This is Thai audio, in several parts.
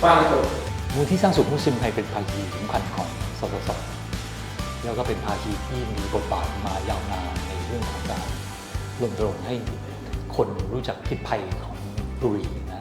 เลิกบุหรี่ฟังจบมูลที่สร้างสุขมุสลิมไทยเป็นภาคีสำคัญของสสสแล้วก็เป็นภาคีที่มีบทบาทมายาวนานในเรื่องของการรณรงค์ให้คนรู้จักพิษภัยของบุหรี่นะ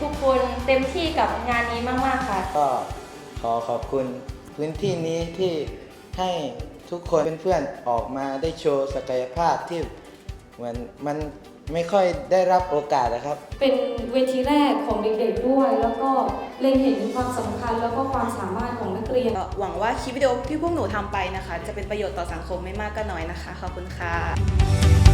ทุกคนเต็มที่กับงานนี้มากๆค่ะ ก็ขอขอบคุณพื้นที่นี้ที่ให้ทุกคนเพื่อนๆออกมาได้โชว์ศักยภาพที่เหมือนมันไม่ค่อยได้รับโอกาสนะครับ เป็นเวทีแรกของเด็กๆด้วย แล้วก็เล็งเห็นความสำคัญแล้วก็ความสามารถของนักเรียน ก็หวังว่าคลิปวิดีโอที่พวกหนูทำไปนะคะ จะเป็นประโยชน์ต่อสังคมไม่มากก็น้อยนะคะ ขอบคุณค่ะ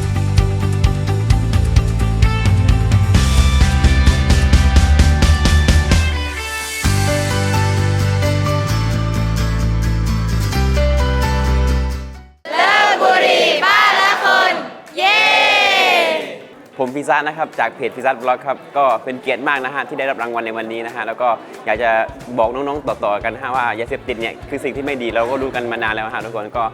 พิซซ่านะครับจากเพจพิซซ่าบล็อกครับก็เป็นเกียรติมากนะฮะที่ได้รับรางวัลในวันนี้นะฮะแล้วก็อยากจะบอกน้องๆต่อๆกันฮะว่ายาเสพติดเนี่ยคือสิ่งที่ไม่ดีเราก็รู้กันมานานแล้วฮะทุกคนก็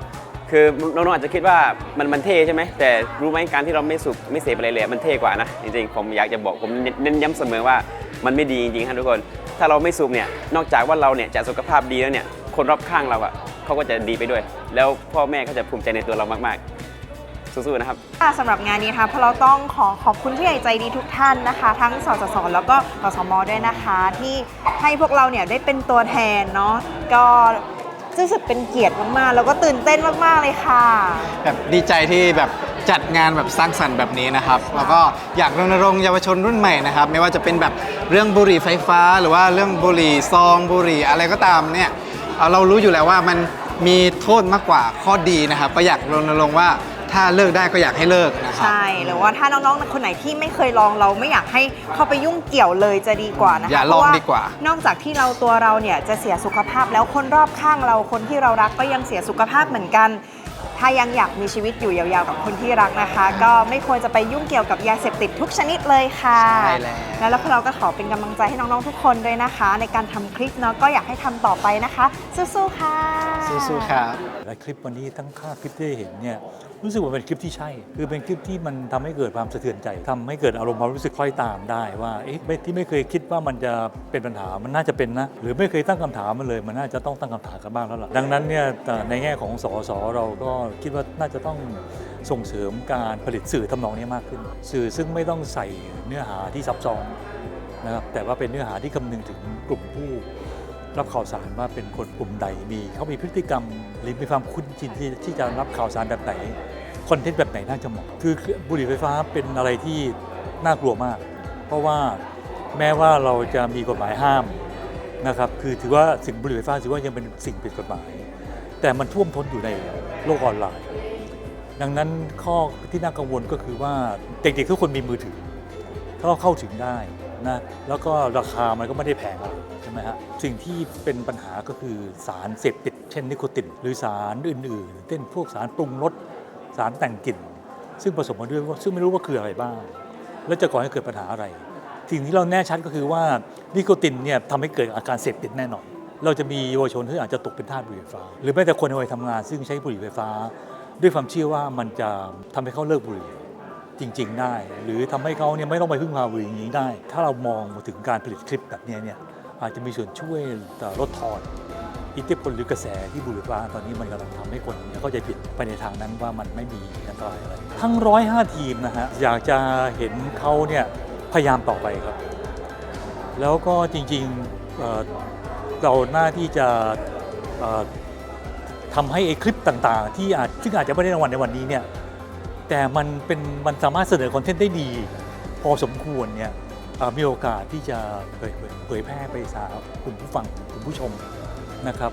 คือน้องๆอาจจะคิดว่ามันมันเท่ใช่ไหมแต่รู้ไหมการที่เราไม่สูบไม่เสพอะไรเลยมันเท่กว่านะจริงๆผมอยากจะบอกผมเน้นย้ำเสมอว่ามันไม่ดีจริงๆฮะทุกคน ถ้าเราไม่สูบเนี่ยนอกจากว่าเราเนี่ยจะสุขภาพดีแล้วเนี่ยคนรอบข้างเราอะเขาก็จะดีไปด้วย แล้วพ่อแม่เขาจะภูมิใจในตัวเรามากๆ สู้ๆนะครับ ค่ะสำหรับงานนี้นะคะเพราะเราต้องขอขอบคุณผู้ใหญ่ใจดีทุกท่านนะคะ ทั้งสสสแล้วก็สสมด้วยนะคะ ที่ให้พวกเราเนี่ยได้เป็นตัวแทนเนาะก็รู้สึกเป็นเกียรติมากๆ แล้วก็ตื่นเต้นมากๆเลยค่ะ แบบดีใจที่แบบจัดงานแบบสร้างสรรค์แบบนี้นะครับ แล้วก็อยากรณรงค์เยาวชนรุ่นใหม่นะครับ ไม่ว่าจะเป็นแบบเรื่องบุหรี่ไฟฟ้า หรือว่าเรื่องบุหรี่ซองบุหรี่อะไรก็ตามเนี่ยเอาเรารู้อยู่แล้วว่ามันมีโทษมากกว่าข้อดีนะครับ ก็อยากรณรงค์ว่า ถ้าเลิกได้ก็อยากให้เลิกนะครับ ใช่หรือว่าถ้าน้องๆ คนไหนที่ไม่เคยลองเราไม่อยากให้เข้าไปยุ่งเกี่ยวเลยจะดีกว่านะคะอย่าลองเพระดีกว่า นอกจากที่เราตัวเราเนี่ยจะเสียสุขภาพแล้วคนรอบข้างเราคนที่เรารักก็ยังเสียสุขภาพเหมือนกัน ถ้ายังอยากมีชีวิตอยู่ยาวๆ กับคนที่รักนะคะ ก็ไม่ควรจะไปยุ่งเกี่ยวกับยาเสพติดทุกชนิดเลยค่ะใช่แล้ว แล้วพวกเราก็ขอเป็นกำลังใจให้น้องๆทุกคนด้วยนะคะ ในการทำคลิปเนาะก็อยากให้ทำต่อไปนะคะ สู้ๆค่ะ สู้ๆครับ และคลิปวันนี้ทั้งค่าคลิปที่ได้เห็นเนี่ยรู้สึกว่าเป็นคลิปที่ใช่ คือเป็นคลิปที่มันทำให้เกิดความสะเทือนใจทำให้เกิดอารมณ์ความรู้สึกคล้อยตามได้ว่าเอ๊ะไม่ที่ไม่เคยคิดว่ามันจะเป็นปัญหามันน่าจะเป็นนะ หรือไม่เคยตั้งคำถามมันเลย มันน่าจะต้องตั้งคำถามกันบ้างแล้วล่ะดังนั้นเนี่ยแต่ในแง่ของสสเราก็คิดว่าน่าจะต้องส่งเสริมการผลิตสื่อทำนองนี้มากขึ้น สื่อซึ่งไม่ต้องใส่เนื้อหาที่ซับซ้อนนะครับแต่ว่าเป็นเนื้อหาที่คำนึงถึงกลุ่มผู้รับข่าวสารว่าเป็นคนกลุ่มใดมีเขามีพฤติกรรมหรือมีความคุ้นชินที่ที่จะรับข่าวสารแบบไหนคอนเทนต์แบบไหนน่าจะเหมาะคือบุหรี่ไฟฟ้าเป็นอะไรที่น่ากลัวมาก เพราะว่าแม้ว่าเราจะมีกฎหมายห้ามนะครับคือถือว่าสิ่งบุหรี่ไฟฟ้าถือว่ายังเป็นสิ่งผิดกฎหมาย แต่มันท่วมท้นอยู่ในโลกออนไลน์ ดังนั้นข้อที่น่ากังวลก็คือว่าเด็กๆทุกคนมีมือถือ ถ้าเราเข้าถึงได้นะแล้วก็ราคามันก็ไม่ได้แพงอะไรใช่ไหมฮะสิ่งที่เป็นปัญหาก็คือสารเสพติด เช่นนิโคติน หรือสารอื่นๆเช่นพวกสารปรุงรสสารแต่งกลิ่น ซึ่งผสมมาด้วยว่าซึ่งไม่รู้ว่าคืออะไรบ้าง แล้วจะก่อให้เกิดปัญหาอะไร สิ่งที่เราแน่ชัดก็คือว่านิโคตินเนี่ยทำให้เกิดอาการเสพติดแน่นอน เราจะมีเยาวชนที่อาจจะตกเป็นทาสบุหรี่ไฟฟ้า หรือแม้แต่คนในวัยทำงานซึ่งใช้บุหรี่ไฟฟ้า ด้วยความเชื่อว่ามันจะทำให้เขาเลิกบุหรี่จริง ๆ ได้ หรือทำให้เขาเนี่ยไม่ต้องไปพึ่งพาบุหรี่อย่างนี้ได้ ถ้าเรามองถึงการผลิตคลิปแบบนี้เนี่ยอาจจะมีส่วนช่วยลดทอนอิทธิพลหรือกระแสที่บุหรี่ไฟฟ้าตอนนี้มันกำลังทำให้คนเนี่ยเข้าใจผิดไปในทางนั้นว่ามันไม่มีอันตรายอะไรทั้ง 105 ทีมนะฮะอยากจะเห็นเขาเนี่ยพยายามต่อไปครับ แล้วก็จริงๆ เราหน้าที่จะเอ่อทำให้ไอคลิปต่างๆ ที่อาจซึ่งอาจจะไม่ได้รางวัลในวันนี้เนี่ยแต่มันเป็นมันสามารถเสนอคอนเทนต์ได้ดี พอสมควรเนี่ยมีโอกาสที่จะเผยแพร่ไปสาวกลุ่มผู้ฟังกลุ่มผู้ชมนะครับ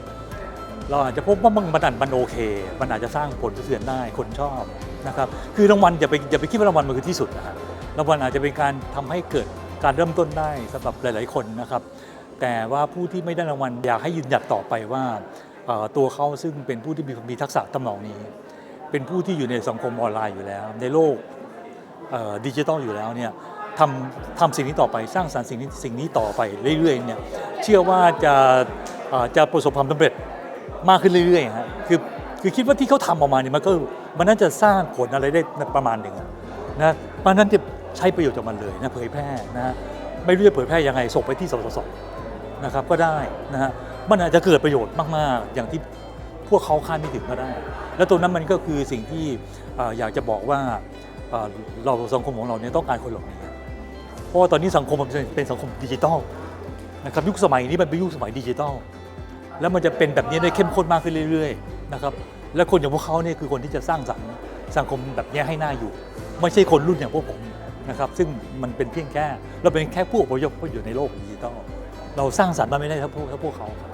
เราอาจจะพบว่ามันมันอาจมันโอเค มันอาจจะสร้างผลเทือนได้คนชอบนะครับคือรางวัลอย่าไปอย่าไปคิดว่ารางวัลมันคือที่สุดนะฮะรางวัลอาจจะเป็นการทำให้เกิดการเริ่มต้นได้สำหรับหลาย ๆ คนนะครับ แต่ว่าผู้ที่ไม่ได้รางวัลอยากให้ยืนหยัดต่อไปว่าตัวเขาซึ่งเป็นผู้ที่มีมีทักษะตำนองนี้ เป็นผู้ที่อยู่ในสังคมออนไลน์อยู่แล้ว ในโลกดิจิทัลอยู่แล้วเนี่ยทำทำสิ่งนี้ต่อไปสร้างสรรค์สิ่งนี้สิ่งนี้ต่อไปเรื่อยๆเนี่ยเชื่อว่าจะจะประสบความสำเร็จมากขึ้นเรื่อยๆฮะคือคือคิดว่าที่เขาทำออกมาเนี่ยมันก็มันน่าจะสร้างผลอะไรได้ประมาณหนึ่งนะเพราะนั้นจะใช้ประโยชน์จากมันเลยนะเผยแพร่นะฮะไม่รู้จะเผยแพร่ยังไงส่งไปที่สสส นะครับก็ได้นะฮะมันอาจจะเกิดประโยชน์มาก ๆ อย่างที่พวกเขาคาดไม่ถึงก็ได้ แล้วตรงนั้นมันก็คือสิ่งที่อยากจะบอกว่าเราสังคมของเราเนี่ยต้องการคนเหล่านี้เพราะว่าตอนนี้สังคมมันเป็นสังคมดิจิทัลนะครับยุคสมัยนี้มันเป็นยุคสมัยดิจิทัลแล้วมันจะเป็นแบบนี้ได้เข้มข้นมากขึ้นเรื่อย ๆ นะครับ และคนอย่างพวกเขาเนี่ยคือคนที่จะสร้างสรรค์สังคมแบบนี้ให้น่าอยู่ ไม่ใช่คนรุ่นอย่างพวกผมนะครับ ซึ่งมันเป็นเพียงแค่ เราเป็นแค่ผู้อพยพที่อยู่ในโลกดิจิทัล เราสร้างสรรค์มันไม่ได้ถ้าพวกเท่าพวกเขาครับ